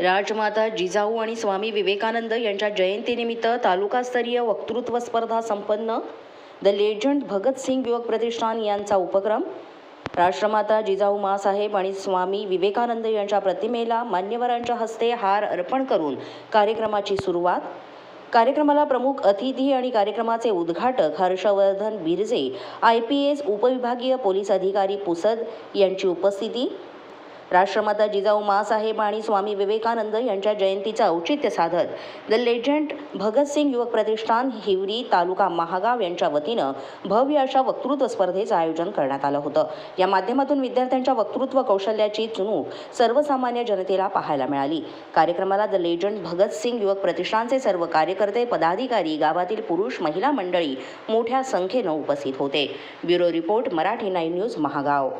राजमाता जिजाऊ आणि स्वामी विवेकानंद यांच्या जयंतीनिमित्त तालुकास्तरीय वक्तृत्व स्पर्धा संपन्न द लेजंड भगतसिंग युवक प्रतिष्ठान यांचा उपक्रम. राष्ट्रमाता जिजाऊ मासाहेब आणि स्वामी विवेकानंद यांच्या प्रतिमेला मान्यवरांच्या हस्ते हार अर्पण करून कार्यक्रमाची सुरुवात. कार्यक्रमाला प्रमुख अतिथी आणि कार्यक्रमाचे उद्घाटक Harshvardhan Birje I P S उपविभागीय पोलीस अधिकारी पुसद यांची उपस्थिती. राष्ट्रमाता जिजाऊ मासाहेब आणि स्वामी विवेकानंद यांच्या जयंतीचं औचित्य साधत द लेजंड भगतसिंग युवक प्रतिष्ठान हिवरी तालुका महागाव यांच्या वतीनं भव्य अशा वक्तृत्व स्पर्धेचं आयोजन करण्यात आलं होतं. या माध्यमातून विद्यार्थ्यांच्या वक्तृत्व कौशल्याची चुणूक सर्वसामान्य जनतेला पाहायला मिळाली. कार्यक्रमाला द लेजंड भगतसिंग युवक प्रतिष्ठानचे सर्व कार्यकर्ते पदाधिकारी गावातील पुरुष महिला मंडळी मोठ्या संख्येनं उपस्थित होते. Bureau report Marathi nine news Mahagaon.